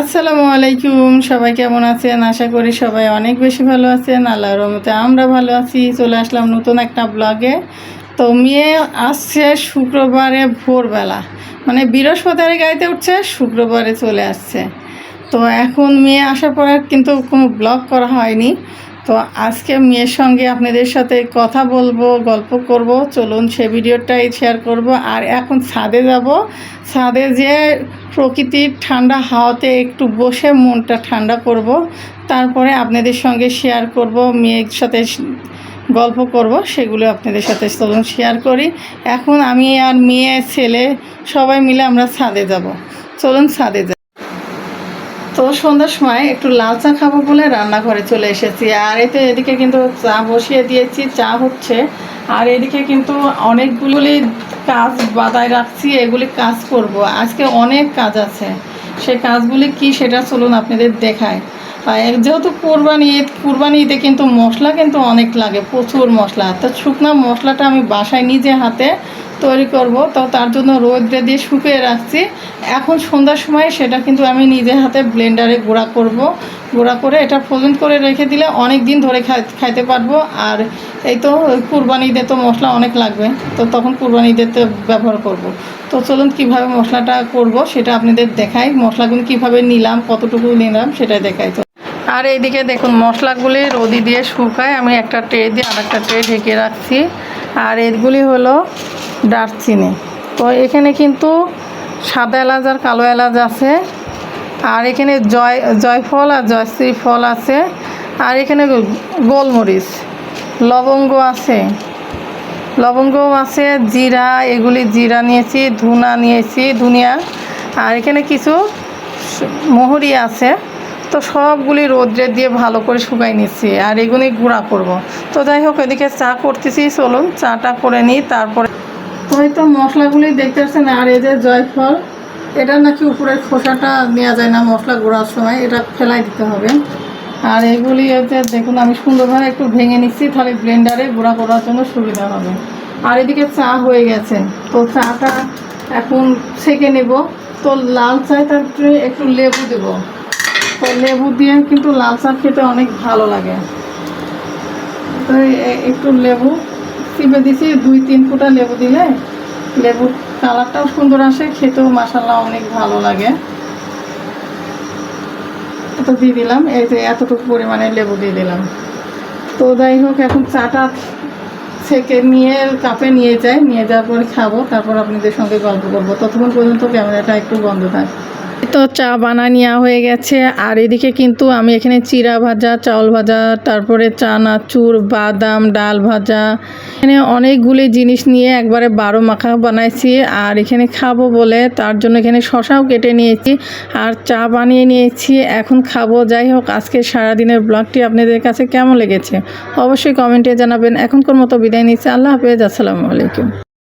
আসসালামু আলাইকুম, সবাই কেমন আছেন? আশা করি সবাই অনেক বেশি ভালো আছেন। আল্লাহর রহমতে আমরা ভালো আছি। চলে আসলাম নতুন একটা ব্লগে। তো মেয়ে আসছে শুক্রবারে ভোরবেলা। মানে বৃহস্পতিবারে গাড়িতে উঠছে, শুক্রবারে চলে আসছে। তো এখন মেয়ে আসার পর কিন্তু কোনো ব্লগ করা হয়নি। তো আজকে মেয়ের সঙ্গে আপনাদের সাথে কথা বলব, গল্প করব। চলুন সে ভিডিওটাই শেয়ার করব। আর এখন ছাদে যাব। ছাদে যে প্রকৃতির ঠান্ডা হাওয়াতে একটু বসে মনটা ঠান্ডা করব, তারপরে আপনাদের সঙ্গে শেয়ার করব, মেয়ের সাথে গল্প করব, সেগুলো আপনাদের সাথে চলুন শেয়ার করি। এখন আমি আর মেয়ে, ছেলে সবাই মিলে আমরা ছাদে যাব। চলুন ছাদে যাব তো সন্ধ্যার সময় একটু লাল চা খাব বলে রান্নাঘরে চলে এসেছি। আর এতে এদিকে কিন্তু চা বসিয়ে দিয়েছি, চা হচ্ছে। আর এদিকে কিন্তু অনেকগুলি কাজ বাদায় রাখছি, এগুলি কাজ করব। আজকে অনেক কাজ আছে। সে কাজগুলি কি সেটা চলুন আপনাদের দেখায়। যেহেতু কোরবানি ঈদ, কোরবানি ঈদে কিন্তু মশলা কিন্তু অনেক লাগে, প্রচুর মশলা। তো শুকনো মশলাটা আমি বাসায় নিজে হাতে তৈরি করব। তো তার জন্য রোদ্রে দিয়ে শুকিয়ে রাখছি। এখন সন্ধ্যার সময় সেটা কিন্তু আমি নিজের হাতে ব্লেন্ডারে গুঁড়া করব। গুঁড়া করে এটা ফ্রোজেন করে রেখে দিলে অনেক দিন ধরে খাই- খাইতে পারব। আর এই তো কুরবানি ঈদে তো মশলা অনেক লাগবে। তো তখন কুরবানি ঈদেতে ব্যবহার করব। তো চলুন কীভাবে মশলাটা করব সেটা আপনাদের দেখাই। মশলাগুলো কীভাবে নিলাম, কতটুকু নিলাম সেটাই দেখাই তো। আর এইদিকে দেখুন, মশলাগুলি রোদি দিয়ে শুকায়। আমি একটা ট্রে দিয়ে আর একটা ট্রে ঢেকে রাখছি। আর এগুলি হলো দারচিনি। তো এখানে কিন্তু সাদা এলাচ আর কালো এলাচ আছে। আর এখানে জয় জয়ফল আর জয়শ্রী ফল আছে। আর এখানে গোলমরিচ, লবঙ্গ আছে। লবঙ্গও আছে, জিরা, এগুলি জিরা নিয়েছি, ধুনা নিয়েছি, ধুনিয়া। আর এখানে কিছু মহুরি আছে। তো সবগুলি রোদ্রে দিয়ে ভালো করে শুকাই নিচ্ছি, আর এগুলি গুঁড়া করব। তো যাই হোক, এদিকে চা করতেছি, চলুন, চাটা করে নিই, তারপরে তো এই তো মশলাগুলি দেখতে পাচ্ছেন আর এই যে জয়ফল, এটা নাকি উপরের খোসাটা নেওয়া যায় না মশলা গুঁড়ার সময়, এটা ফেলাই দিতে হবে। আর এগুলি হচ্ছে, দেখুন, আমি সুন্দরভাবে একটু ভেঙে নিচ্ছি, তাহলে ব্লেন্ডারে গুঁড়া করার জন্য সুবিধা হবে। আর এদিকে চা হয়ে গেছে, তো চাটা এখন ছেঁকে নেব। তো লাল তারপরে একটু লেবু দেবো। তো লেবু দিয়ে কিন্তু লাল চা খেতে অনেক ভালো লাগে। তো একটু লেবু। চিপে দিছি, দুই তিন ফুটা লেবু দিলে লেবুর কালারটাও সুন্দর আসে, খেতেও মাসাল্লাহ অনেক ভালো লাগে। তো দিয়ে দিলাম, এই যে এতটুকু পরিমাণে লেবু দিয়ে দিলাম। তো যাই হোক, এখন চাটা ছেঁকে নিয়ে কাপে নিয়ে যাই, নিয়ে যাওয়ার পরে খাব, তারপর আপনাদের সঙ্গে গল্প করব। ততক্ষণ পর্যন্ত ক্যামেরাটা একটু বন্ধ থাক। তো চা বানা নেওয়া হয়ে গেছে। আর এদিকে কিন্তু আমি এখানে চিরা ভাজা, চাউল ভাজা, তারপরে চানাচুর বাদাম, ডাল ভাজা। এখানে অনেকগুলি জিনিস নিয়ে একবারে বারো মাখা বানাইছি। আর এখানে খাব বলে তার জন্য এখানে শশাও কেটে নিয়েছি আর চা বানিয়ে নিয়েছি। এখন খাব, যাই হোক আজকে সারাদিনের ব্লগটি আপনাদের কাছে কেমন লেগেছে? অবশ্যই কমেন্টে জানাবেন। এখনকার মতো বিদায় নিচ্ছি। আল্লাহ হাফেজ। আসসালামু আলাইকুম।